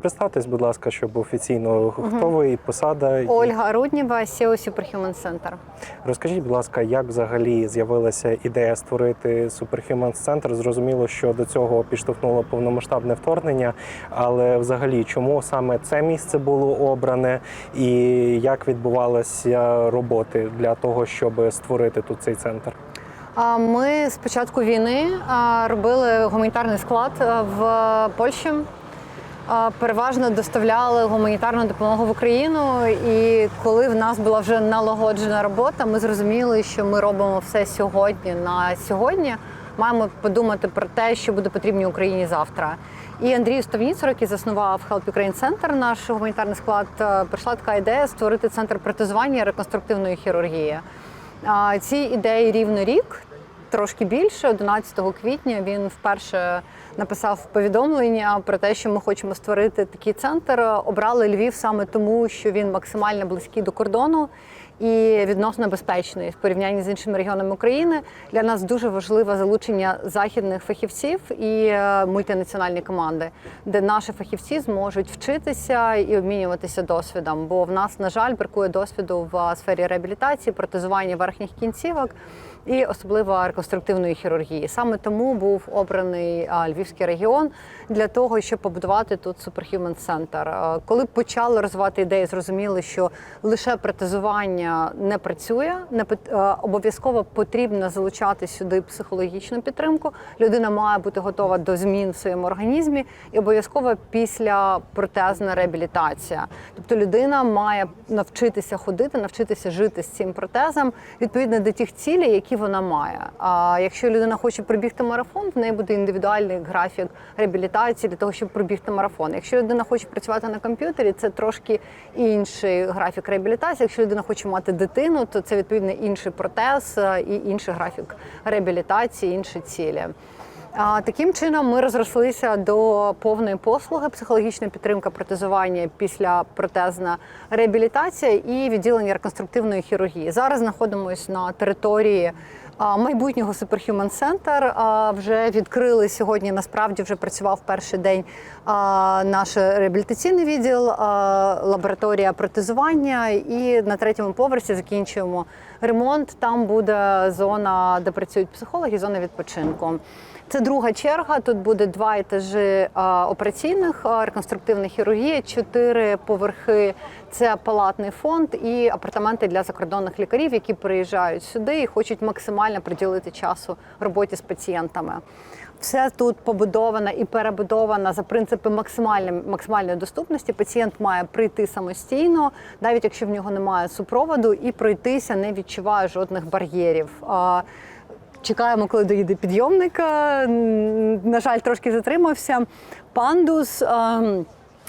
Представтесь, будь ласка, щоб офіційно хто ви і посада. Ольга Рудніва, SEO Superhuman Center. Розкажіть, будь ласка, як взагалі з'явилася ідея створити Superhumans Center? Зрозуміло, що до цього підштовхнуло повномасштабне вторгнення, але взагалі чому саме це місце було обране, і як відбувалися роботи для того, щоб створити тут цей центр? Ми з початку війни робили гуманітарний склад в Польщі. Переважно доставляли гуманітарну допомогу в Україну. І коли в нас була вже налагоджена робота, ми зрозуміли, що ми робимо все сьогодні на сьогодні. Маємо подумати про те, що буде потрібно Україні завтра. І Андрій Ставніцер, який заснував Help Ukraine Center, наш гуманітарний склад, е, прийшла така ідея створити центр протезування реконструктивної хірургії. Цій ідеї рівно рік, трошки більше. 11 квітня він вперше написав повідомлення про те, що ми хочемо створити такий центр. Обрали Львів саме тому, що він максимально близький до кордону. І відносно безпечний в порівнянні з іншими регіонами України для нас дуже важливе залучення західних фахівців і е, мультинаціональні команди, де наші фахівці зможуть вчитися і обмінюватися досвідом. Бо в нас, на жаль, бракує досвіду в сфері реабілітації, протезування верхніх кінцівок і особливо реконструктивної хірургії. Саме тому був обраний Львівський регіон для того, щоб побудувати тут Superhuman Center. Коли почали розвивати ідеї, зрозуміли, що лише протезування не працює, не пот- обов'язково потрібно залучати сюди психологічну підтримку. Людина має бути готова до змін в своєму організмі, і обов'язково після протезна реабілітація. Тобто людина має навчитися ходити, навчитися жити з цим протезом відповідно до тих цілей, які вона має. А якщо людина хоче пробігти марафон, в неї буде індивідуальний графік реабілітації для того, щоб пробігти марафон. Якщо людина хоче працювати на комп'ютері, це трошки інший графік реабілітації. Якщо людина хоче мати дитину, то це відповідно інший протез е, і інший графік реабілітації, інші цілі. Таким чином ми розрослися до повної послуги психологічна підтримка протезування після протезна реабілітація і відділення реконструктивної хірургії. Зараз знаходимося на території майбутнього Superhuman Center. Вже відкрили сьогодні. Насправді вже працював перший день наш реабілітаційний відділ, лабораторія протезування. І на третьому поверсі закінчуємо ремонт. Там буде зона, де працюють психологи, зона відпочинку. Це друга черга. Тут буде два етажі операційних а, реконструктивних хірургії, чотири поверхи. Це палатний фонд і апартаменти для закордонних лікарів, які приїжджають сюди і хочуть максимально приділити часу роботі з пацієнтами. Все тут побудовано і перебудовано за принципи максимальної максимальної доступності. Пацієнт має прийти самостійно, навіть якщо в нього немає супроводу, і пройтися, не відчуває жодних бар'єрів. Чекаємо, коли доїде підйомник. Е, На жаль, трошки затримався. Пандус. ем,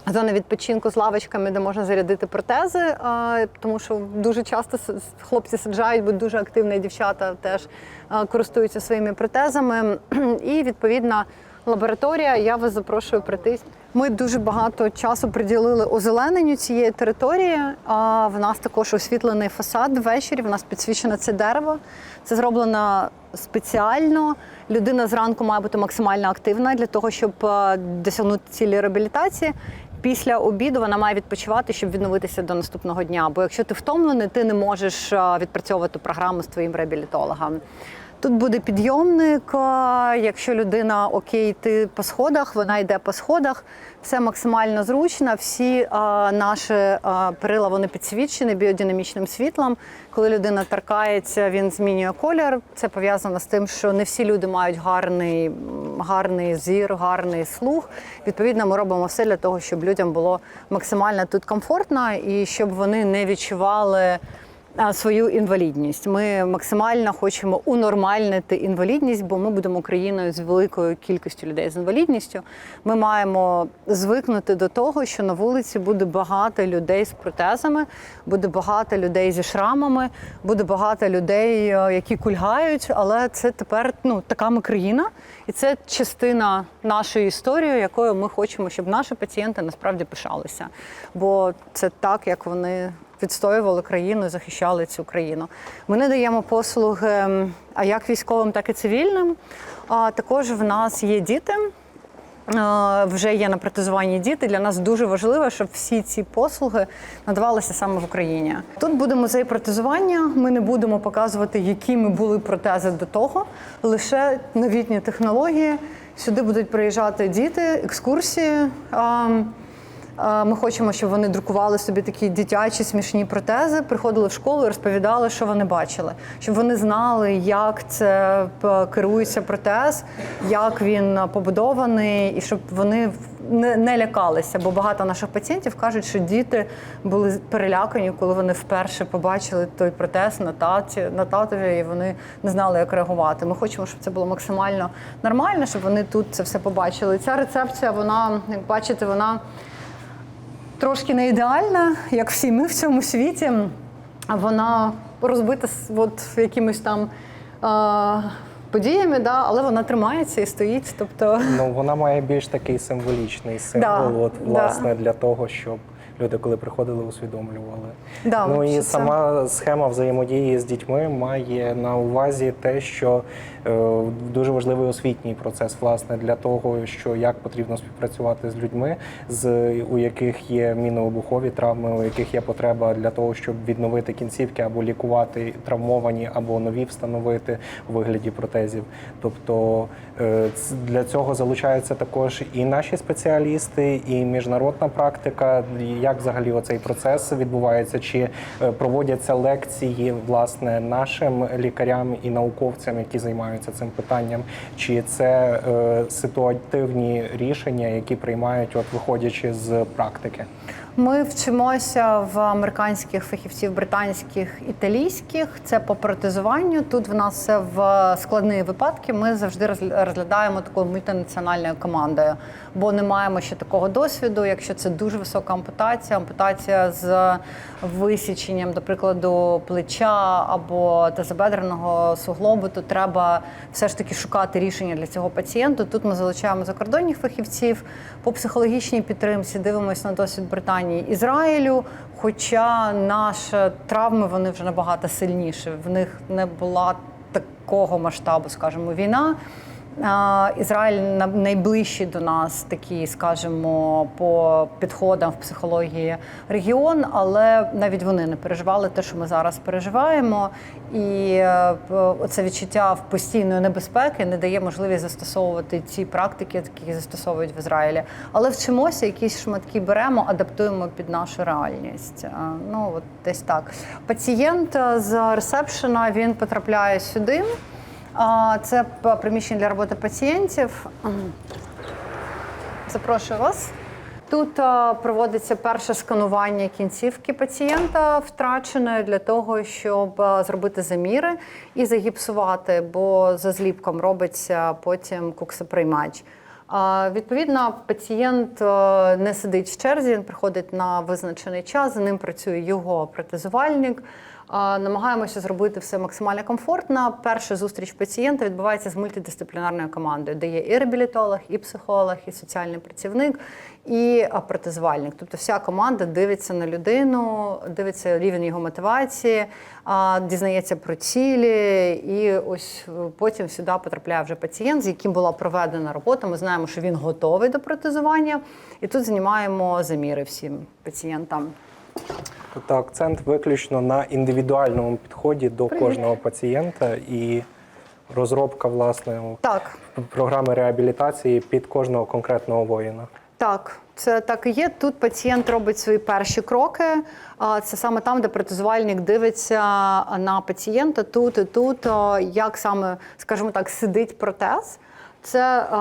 Зона відпочинку з лавочками, де можна зарядити протези, е, тому що дуже часто хлопці саджають, бо дуже активні дівчата теж е, користуються своїми протезами. І відповідна лабораторія. Я вас запрошую прийти. Ми дуже багато часу приділили озелененню цієї території. А в нас також освітлений фасад ввечері. В нас підсвічено це дерево. Це зроблено спеціально. Людина зранку має бути максимально активна для того, щоб е, досягнути цілі реабілітації. Після обіду вона має відпочивати, щоб відновитися до наступного дня. Бо якщо ти втомлений, ти не можеш е, відпрацьовувати програму з твоїм реабілітологом. Тут буде підйомник. Якщо людина окей, йти по сходах, вона йде по сходах. Все максимально зручно. Всі е, наші е, перила вони підсвічені біодинамічним світлом. Коли людина торкається, він змінює колір. Це пов'язано з тим, що не всі люди мають гарний, гарний зір, гарний слух. Відповідно, ми робимо все для того, щоб людям було максимально тут комфортно і щоб вони не відчували а, свою інвалідність. Ми максимально хочемо унормальнити інвалідність, бо ми будемо країною з великою кількістю людей з інвалідністю. Ми маємо звикнути до того, що на вулиці буде багато людей з протезами, буде багато людей зі шрамами, буде багато людей, е, які кульгають. Але це тепер ну така ми країна, і це частина нашої історії, якою ми хочемо, щоб наші пацієнти насправді пишалися. Бо це так, як вони відстоювали країну, захищали цю країну. Ми надаємо послуги а як військовим, так і цивільним. А також в нас є діти. вже є на протезуванні діти. Для нас дуже важливо, щоб всі ці послуги надавалися саме в Україні. Тут буде музей протезування. Ми не будемо показувати, якими були протези до того, лише новітні технології. Сюди будуть приїжджати діти, екскурсії. Е, Ми хочемо, щоб вони друкували собі такі дитячі смішні протези, приходили в школу і розповідали, що вони бачили, щоб вони знали, як це керується протез, як він е, побудований, і щоб вони не, не лякалися. Бо багато наших пацієнтів кажуть, що діти були перелякані, коли вони вперше побачили той протез на таті, на татові, і вони не знали, як реагувати. Ми хочемо, щоб це було максимально нормально, щоб вони тут це все побачили. Ця рецепція, вона, як бачите, вона трошки не ідеальна, як всі ми в цьому світі. Вона розбита от якимись там а, подіями, да, але вона тримається і стоїть. Тобто, Ну вона має більш такий символічний символ, Да, от да. для того, щоб люди, коли приходили, усвідомлювали. Да, ну і це- сама схема взаємодії з дітьми має на увазі те, що е, дуже важливий освітній процес, власне, для того, що як потрібно співпрацювати з людьми, з у яких є мінообухові травми, у яких є потреба для того, щоб відновити кінцівки або лікувати травмовані, або нові встановити у вигляді протезів. Тобто е, для цього залучаються також і наші спеціалісти, і міжнародна практика. Як взагалі оцей процес відбувається? Чи е, проводяться лекції власне нашим лікарям і науковцям, які займаються цим питанням? Чи це е, ситуативні рішення, які приймають, от виходячи з практики? Ми вчимося в американських фахівців, британських, італійських. Це по протезуванню. Тут в нас все в складні випадки. Ми завжди розгля- розглядаємо такою мультинаціональною командою, бо не маємо ще такого досвіду. Якщо це дуже висока ампутація, ампутація з висіченням, до прикладу, плеча або тазобедреного суглобу, то треба все ж таки шукати рішення для цього пацієнту. Тут ми залучаємо закордонних фахівців по психологічній підтримці, дивимося на досвід Британії, Ізраїлю. Хоча наші травми вони вже набагато сильніші. В них не була такого масштабу, скажімо, війна. Ізраїль на- найближчий до нас, такий, скажімо, по підходам в психології регіон, але навіть вони не переживали те, що ми зараз переживаємо. І е, оце відчуття в постійної небезпеки не дає можливість застосовувати ці практики, які застосовують в Ізраїлі. Але вчимося, якісь шматки беремо, адаптуємо під нашу реальність. Е, Ну от десь так. Пацієнт е, з ресепшена він потрапляє сюди. А, Це приміщення для роботи пацієнтів. Запрошую вас. Тут проводиться перше сканування кінцівки пацієнта втраченої для того, щоб зробити заміри і загіпсувати, бо за зліпком робиться потім куксоприймач. Відповідно, пацієнт не сидить в черзі, він приходить на визначений час, за ним працює його протезувальник. Намагаємося зробити все максимально комфортно. Перша зустріч пацієнта відбувається з мультидисциплінарною командою, де є і реабілітолог, і психолог, і соціальний працівник, і протезувальник. Тобто вся команда дивиться на людину, дивиться рівень його мотивації, дізнається про цілі, і ось е, потім сюди потрапляє вже пацієнт, з яким була проведена робота. Ми знаємо, що він готовий до протезування, і тут знімаємо заміри всім пацієнтам. Тобто акцент виключно на індивідуальному підході до Привіт. кожного пацієнта і розробка власне Так, програми реабілітації під кожного конкретного воїна. Так, це так і є. Тут пацієнт робить свої перші кроки. Це саме там, де протезувальник дивиться на пацієнта тут і тут, як саме, скажімо так, сидить протез. Це е,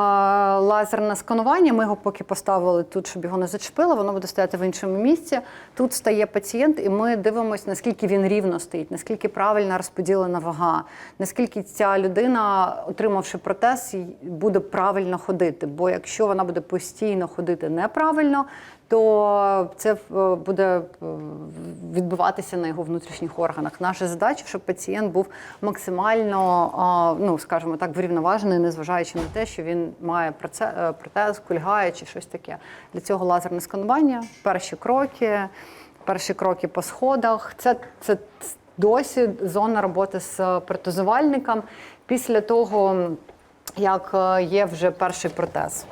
лазерне сканування. Ми його поки поставили тут, щоб його не зачепило. Воно буде стояти в іншому місці. Тут стає пацієнт, і ми дивимося, наскільки він рівно стоїть, наскільки правильно розподілена вага, наскільки ця людина, отримавши протез, буде правильно ходити. Бо якщо вона буде постійно ходити неправильно, то це е, буде е, відбуватися на його внутрішніх органах. Наша задача, щоб пацієнт був максимально, ну скажімо так, врівноважений, незважаючи на те, що він має е, протез, кульгає чи щось таке. Для цього лазерне сканування, перші кроки, перші кроки по сходах. Це, це досі зона роботи з протезувальником після того, як є вже перший протез.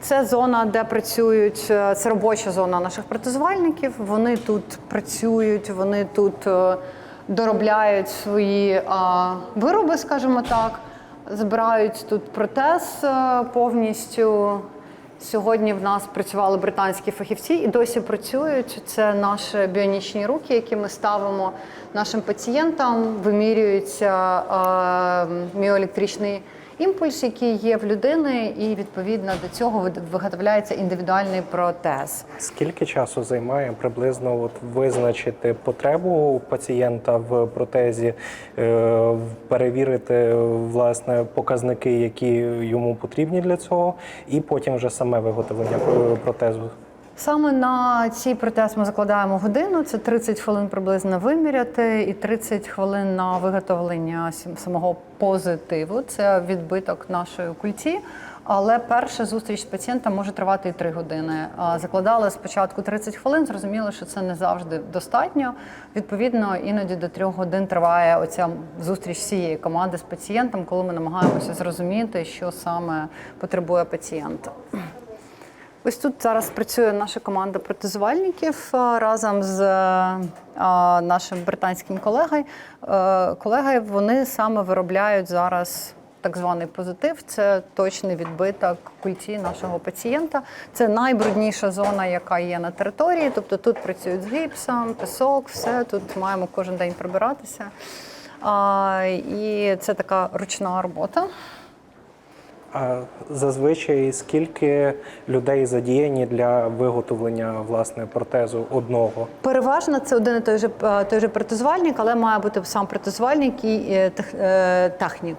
Це зона, де працюють. е, Це робоча зона наших протезувальників. Вони тут працюють, вони тут е, доробляють свої вироби, скажімо так. Збирають тут протез е, повністю. Сьогодні в нас працювали британські фахівці і досі працюють. Це наші біонічні руки, які ми ставимо нашим пацієнтам. Вимірюється міоелектричний імпульс, який є в людини, і відповідно до цього виготовляється індивідуальний протез. Скільки часу займає приблизно от визначити потребу пацієнта в протезі, е, перевірити власне показники, які йому потрібні для цього, і потім вже саме виготовлення е, протезу? Саме на цей протез ми закладаємо годину. Це 30 хвилин приблизно виміряти, і 30 хвилин на виготовлення самого позитиву. Це відбиток нашої культі. Але перша зустріч з пацієнтом може тривати і 3 години. Закладали спочатку 30 хвилин, зрозуміли, що це не завжди достатньо. Відповідно, іноді до 3 годин триває оця зустріч всієї команди з пацієнтом, коли ми намагаємося зрозуміти, що саме потребує пацієнт. Ось тут зараз працює наша команда протезувальників е, разом з е, нашим британським колегою. Е, Колегою вони саме виробляють зараз так званий позитив. Це точний відбиток культі нашого пацієнта. Це найбрудніша зона, яка є на території. Тобто тут працюють з гіпсом, пісок, все тут маємо кожен день прибиратися. А, І це така ручна робота. А зазвичай скільки людей задіяні для виготовлення власне протезу одного? Переважно це один і той же е, той же протезувальник, але має бути сам протезувальник і е, е, технік.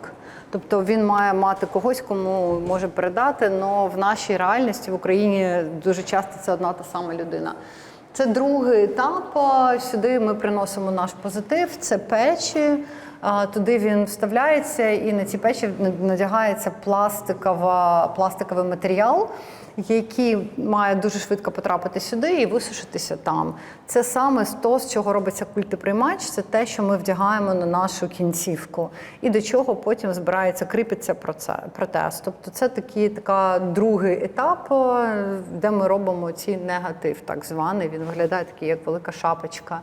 Тобто він має мати когось, кому може передати. але в нашій реальності в Україні дуже часто це одна та сама людина. Це другий етап. Сюди ми приносимо наш позитив, це печі. Туди він вставляється, і на ці печі надягається пластикова, пластиковий матеріал, який має дуже швидко потрапити сюди і висушитися там. Це саме з то, з чого робиться культиприймач, це те, що ми вдягаємо на нашу кінцівку, і до чого потім збирається кріпиться протез. Тобто це такий така другий етап, е, де ми робимо цей негатив, так званий. Він виглядає такий, як велика шапочка.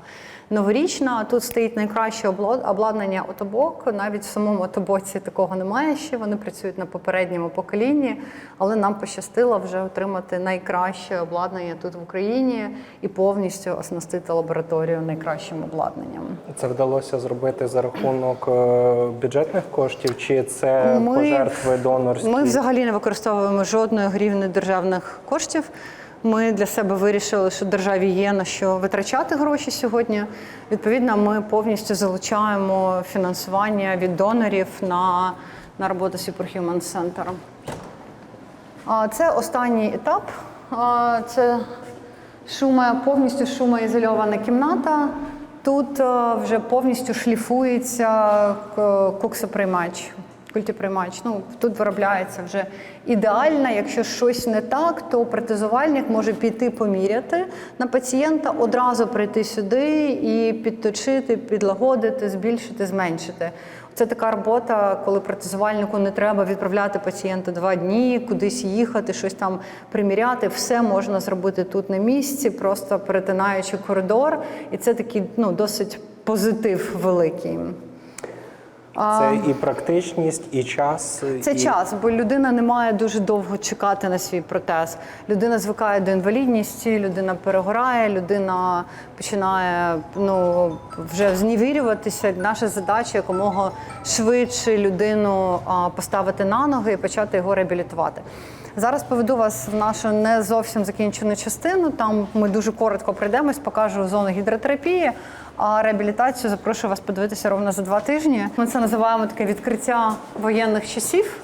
Новорічна тут стоїть найкраще обладнання отобок. Навіть в самому отобоці такого немає ще. Вони працюють на попередньому поколінні, але нам пощастило вже отримати найкраще обладнання тут в Україні і повністю оснастити лабораторію найкращим обладнанням. Це вдалося зробити за рахунок е, бюджетних коштів, чи це Ми- пожертви донорські? Ми взагалі не використовуємо жодної гривні державних коштів. Ми для себе вирішили, що державі є на що витрачати гроші сьогодні. Відповідно, ми повністю залучаємо фінансування від донорів на, на роботу Superhuman Center. Це останній етап. Це шума, повністю шумоізольована кімната. Тут вже повністю шліфується коксоприймач, культиприймач. Ну, тут виробляється вже ідеально. Якщо щось не так, то протезувальник може піти поміряти на пацієнта, одразу прийти сюди і підточити, підлагодити, збільшити, зменшити. Це така робота, коли протезувальнику не треба відправляти пацієнта два дні, кудись їхати, щось там приміряти. Все можна зробити тут на місці, просто перетинаючи коридор. І це такий ну, досить позитив великий. Це і практичність, і час. Це і... час, бо людина не має дуже довго чекати на свій протез. Людина звикає до інвалідності, людина перегорає, людина починає ну вже зневірюватися. Наша задача якомога швидше людину поставити на ноги і почати його реабілітувати. Зараз поведу вас в нашу не зовсім закінчену частину. Там ми дуже коротко пройдемось, покажу зону гідротерапії. А реабілітацію запрошую вас подивитися ровно за два тижні. Ми це називаємо таке відкриття воєнних часів.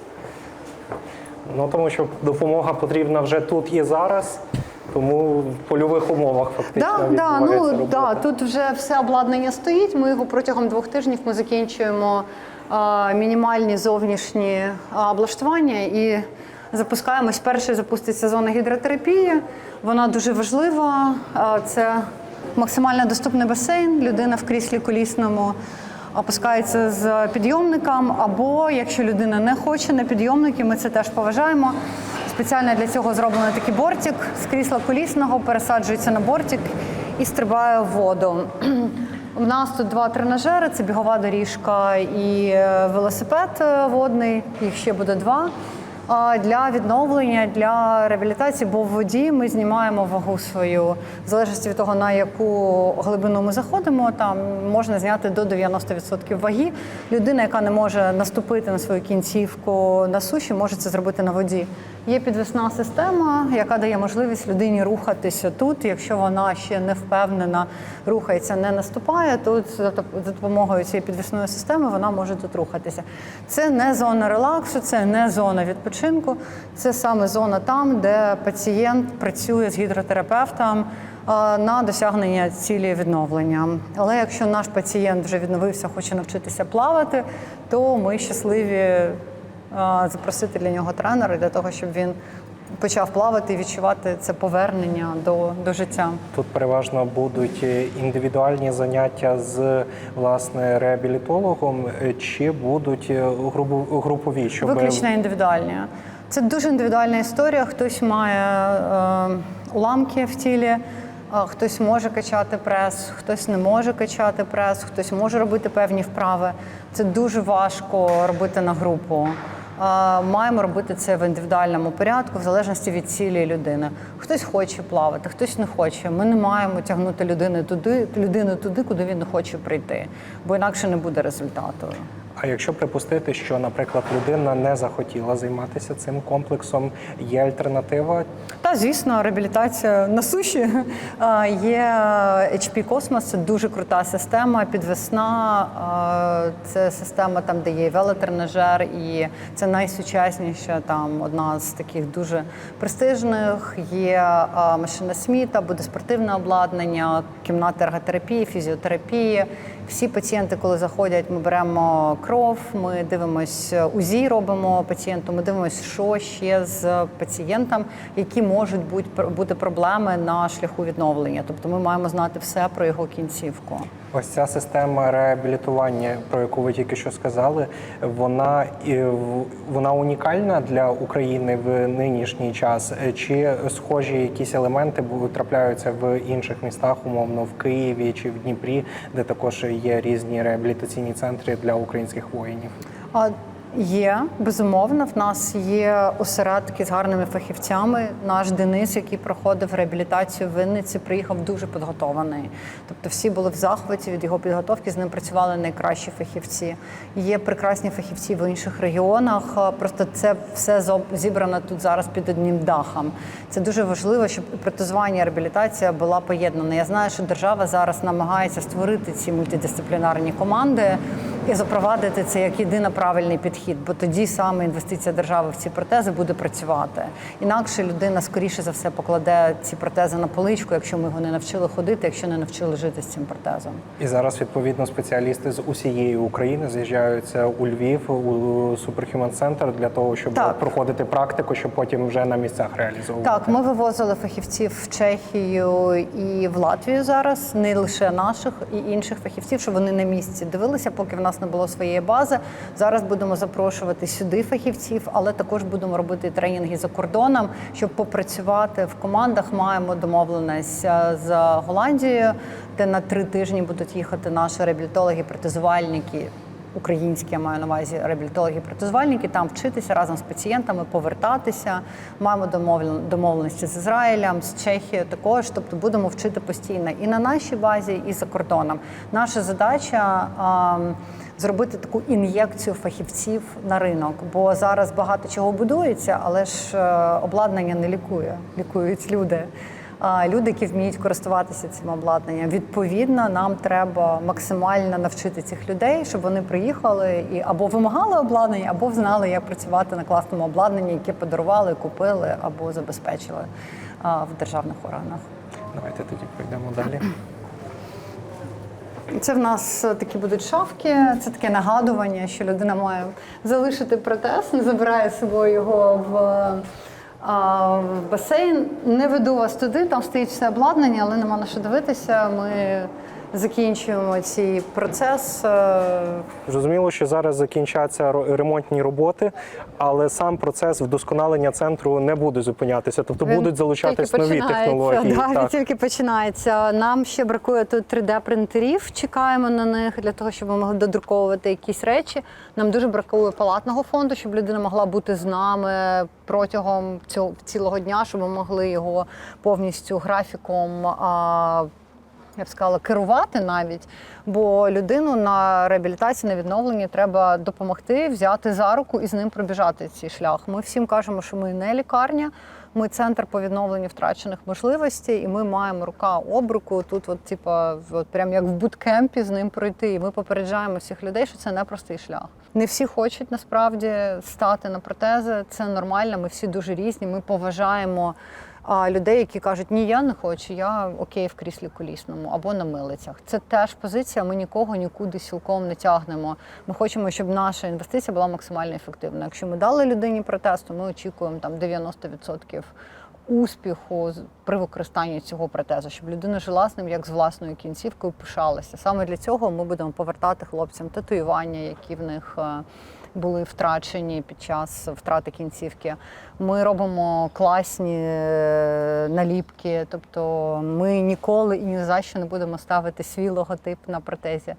Ну тому що допомога потрібна вже тут і зараз, тому в польових умовах фактично Да, да, ну робота. да, тут вже все обладнання стоїть. Ми його протягом двох тижнів ми закінчуємо е, мінімальні зовнішні облаштування і запускаємось. Перший запуститься зона гідротерапії. Вона дуже важлива. Це максимально доступний басейн. Людина в кріслі колісному опускається з підйомником. Або якщо людина не хоче на підйомники, ми це теж поважаємо. Спеціально для цього зроблений такий бортик з крісла колісного, пересаджується на бортик і стрибає в воду. У нас тут два тренажери: це бігова доріжка і е, велосипед е, водний. Їх ще буде два. Для відновлення, для реабілітації, бо в воді ми знімаємо вагу свою. В залежності від того, на яку глибину ми заходимо, там можна зняти до 90% ваги. Людина, яка не може наступити на свою кінцівку на суші, може це зробити на воді. Є підвісна система, яка дає можливість людині рухатися тут. Якщо вона ще не впевнена, рухається, не наступає, тут за допомогою цієї підвісної системи вона може тут рухатися. Це не зона релаксу, це не зона відпочинку, це саме зона там, де пацієнт працює з гідротерапевтом на досягнення цілі відновлення. Але якщо наш пацієнт вже відновився, хоче навчитися плавати, то ми щасливі запросити для нього тренера для того, щоб він почав плавати і відчувати це повернення до, до життя. Тут переважно будуть е, індивідуальні заняття з власне реабілітологом, е, чи будуть е, групу- групові, щоб Виключно індивідуальні. Це дуже індивідуальна історія. Хтось має е, уламки в тілі, е, хтось може качати прес, хтось не може качати прес, хтось може робити певні вправи. Це дуже важко робити на групу. Маємо робити це в індивідуальному порядку, в залежності від цілі людини. Хтось хоче плавати, хтось не хоче. Ми не маємо тягнути людину туди, людину туди, куди він не хоче прийти, бо інакше не буде результату. А якщо припустити, що, наприклад, людина не захотіла займатися цим комплексом, є альтернатива? Та звісно, реабілітація на суші є HP Космос, це дуже крута система, підвесна. Це система там, де є велотренажер, і це найсучасніша там одна з таких дуже престижних. Є машина Сміта, буде спортивне обладнання, кімната ерготерапії, фізіотерапії. Всі пацієнти, коли заходять, ми беремо кров, ми дивимося УЗІ, робимо пацієнту. Ми дивимося, що ще з пацієнтом, які можуть бути бути проблеми на шляху відновлення. Тобто, ми маємо знати все про його кінцівку. Ось ця система реабілітування, про яку ви тільки що сказали, вона вона унікальна для України в нинішній час. Чи схожі якісь елементи трапляються в інших містах, умовно в Києві чи в Дніпрі, де також є різні реабілітаційні центри для українських воїнів? Є безумовно. В нас є осередки з гарними фахівцями. Наш Денис, який проходив реабілітацію в Винниці, приїхав дуже підготований. Тобто, всі були в захваті від його підготовки. З ним працювали найкращі фахівці. Є прекрасні фахівці в інших регіонах. Просто це все зібрано тут зараз під одним дахом. Це дуже важливо, щоб протезування і реабілітація була поєднана. Я знаю, що держава зараз намагається створити ці мультидисциплінарні команди і запровадити це як єдино правильний підхід, бо тоді саме інвестиція держави в ці протези буде працювати. Інакше людина скоріше за все покладе ці протези на поличку, якщо ми його не навчили ходити, якщо не навчили жити з цим протезом. І зараз відповідно спеціалісти з усієї України з'їжджаються у Львів у Superhuman Center для того, щоб Так. проходити практику, щоб потім вже на місцях реалізовувати. Так, ми вивозили фахівців в Чехію і в Латвію зараз, не лише наших і інших фахівців, щоб вони на місці дивилися, поки в нас не було своєї бази. Зараз будемо запрошувати сюди фахівців, але також будемо робити тренінги за кордоном, щоб попрацювати в командах. Маємо домовленість е, з Голландією, де на три тижні будуть їхати наші реабілітологи, протезувальники українські, я маю на увазі реабілітологи, протезвальники, там вчитися разом з пацієнтами, повертатися. Маємо домовлен- домовленості з Ізраїлем, з Чехією також. Тобто будемо вчити постійно і на нашій базі, і за кордоном. Наша задача. Зробити таку ін'єкцію фахівців на ринок, бо зараз багато чого будується, але ж е, обладнання не лікує, лікують люди. Люди, які вміють користуватися цим обладнанням. Відповідно, нам треба максимально навчити цих людей, щоб вони приїхали і або вимагали обладнання, або знали, як працювати на класному обладнанні, яке подарували, купили або забезпечили в державних органах. Давайте тоді пройдемо далі. Це в нас такі будуть шафки. Це таке нагадування, що людина має залишити протез, не забирає з собою його в, в басейн. Не веду вас туди, там стоїть все обладнання, але нема на що дивитися. Ми закінчуємо цей процес. Е, Зрозуміло, що зараз закінчаться ремонтні роботи, але сам процес вдосконалення центру не буде зупинятися. Тобто Він будуть залучатись нові технології. Да, він так. тільки починається. Нам ще бракує тут 3D-принтерів. Чекаємо на них для того, щоб ми могли додруковувати якісь речі. Нам дуже бракує палатного фонду, щоб людина могла бути з нами протягом цього цілого дня, щоб ми могли його повністю графіком. А, я б сказала, керувати навіть, бо людину на реабілітації, на відновленні треба допомогти, взяти за руку і з ним пробіжати цей шлях. Ми всім кажемо, що ми не лікарня, ми центр по відновленню втрачених можливостей, і ми маємо рука об руку. Тут, от, типа, от прям як в буткемпі з ним пройти. І ми попереджаємо всіх людей, що це непростий шлях. Не всі хочуть насправді стати на протези. Це нормально. Ми всі дуже різні. Ми поважаємо а людей, які кажуть, ні, я не хочу, я окей в кріслі колісному або на милицях. Це теж позиція. Ми нікого нікуди сілком не тягнемо. Ми хочемо, щоб наша інвестиція була максимально ефективна. Якщо ми дали людині протез, то ми очікуємо там 90% успіху при використанні цього протезу, щоб людина жила з ним як з власною кінцівкою, пишалася. Саме для цього ми будемо повертати хлопцям татуювання, які в них. Були втрачені під час втрати кінцівки. Ми робимо класні е, наліпки, тобто ми ніколи і ні за що не будемо ставити свій логотип на протезі.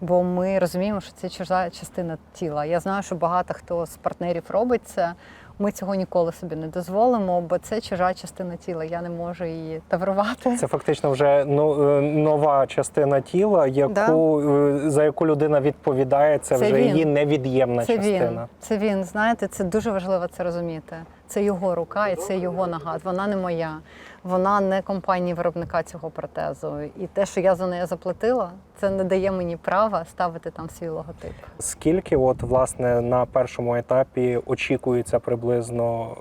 Бо ми розуміємо, що це чужа частина тіла. Я знаю, що багато хто з партнерів робить це. Ми цього ніколи собі не дозволимо, бо це чужа частина тіла. Я не можу її таврувати. Це фактично вже ну, е, нова частина тіла, яку да. за яку людина відповідає. Це, Це вже він. її невід'ємна частина. він. Це він. Знаєте, це дуже важливо це розуміти. Це його рука і це його нога. Вона не моя. Вона не компанії виробника цього протезу. І те, що я за неї заплатила, це не дає мені права ставити там свій логотип. Скільки, от власне, на першому етапі очікується приблизно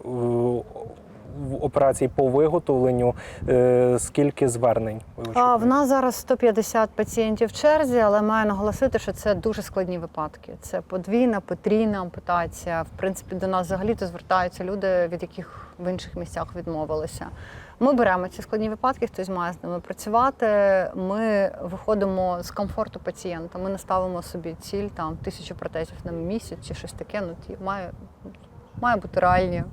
операції по виготовленню, е, скільки звернень ви очікуєте? в нас зараз 150 пацієнтів в черзі, але маю наголосити, що це дуже складні випадки. Це подвійна, потрійна ампутація. В принципі, до нас взагалі-то звертаються люди, від яких в інших місцях відмовилися. Ми беремо ці складні випадки, хтось має з ними працювати. Ми виходимо з комфорту пацієнта. Ми не ставимо собі ціль там тисячу протезів на місяць чи щось таке. Ну ті має, має бути реальні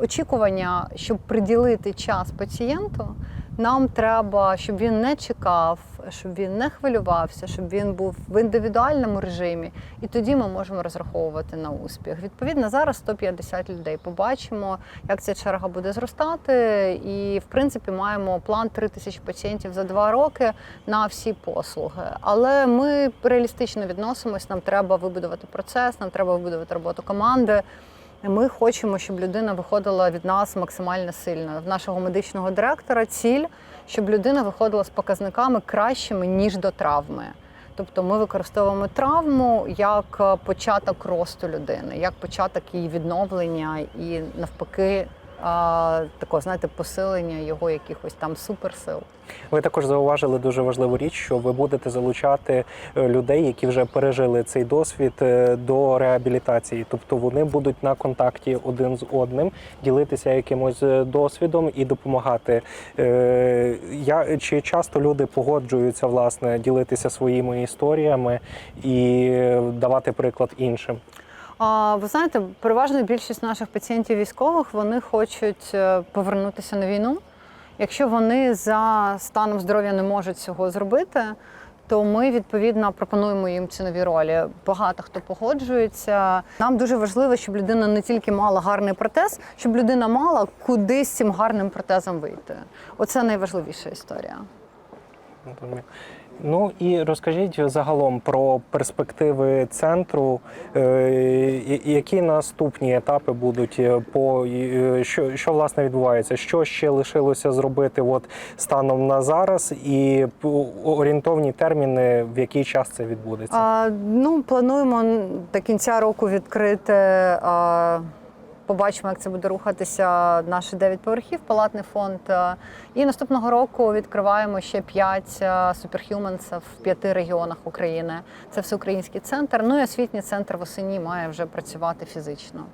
очікування, щоб приділити час пацієнту. Нам треба, щоб він не чекав, щоб він не хвилювався, щоб він був в індивідуальному режимі, і тоді ми можемо розраховувати на успіх. Відповідно, зараз 150 людей. Побачимо, як ця черга буде зростати. І в принципі маємо план 3 тисячі пацієнтів за два роки на всі послуги. Але ми реалістично відносимось. Нам треба вибудувати процес, нам треба вибудувати роботу команди. Ми хочемо, щоб людина виходила від нас максимально сильно. В нашого медичного директора ціль, щоб людина виходила з показниками кращими ніж до травми. Тобто ми використовуємо травму як е, початок росту людини, як початок її відновлення і навпаки такого, знаєте, посилення його якихось там суперсил. Ви також зауважили дуже важливу річ, що ви будете залучати е, людей, які вже пережили цей досвід е, до реабілітації. Тобто вони будуть на контакті один з одним, ділитися якимось е, досвідом і допомагати. Я чи часто люди погоджуються власне ділитися своїми історіями і давати приклад іншим? А, ви знаєте, переважно більшість наших пацієнтів військових вони хочуть е, повернутися на війну. Якщо вони за станом здоров'я не можуть цього зробити, то ми відповідно пропонуємо їм ці нові ролі. Багато хто погоджується. Нам дуже важливо, щоб людина не тільки мала гарний протез, щоб людина мала куди з цим гарним протезом вийти. Оце найважливіша історія. Ну і розкажіть загалом про перспективи центру, е, які наступні етапи будуть е, по е, що, що власне відбувається, що ще лишилося зробити от станом на зараз, і орієнтовні терміни, в який час це відбудеться. А, ну, плануємо до кінця року відкрити. А, побачимо, як це буде рухатися наші 9 поверхів, палатний фонд. І наступного року відкриваємо ще 5 суперхюманс в п'яти регіонах України. Це всеукраїнський центр. Ну і освітній центр восені має вже працювати фізично.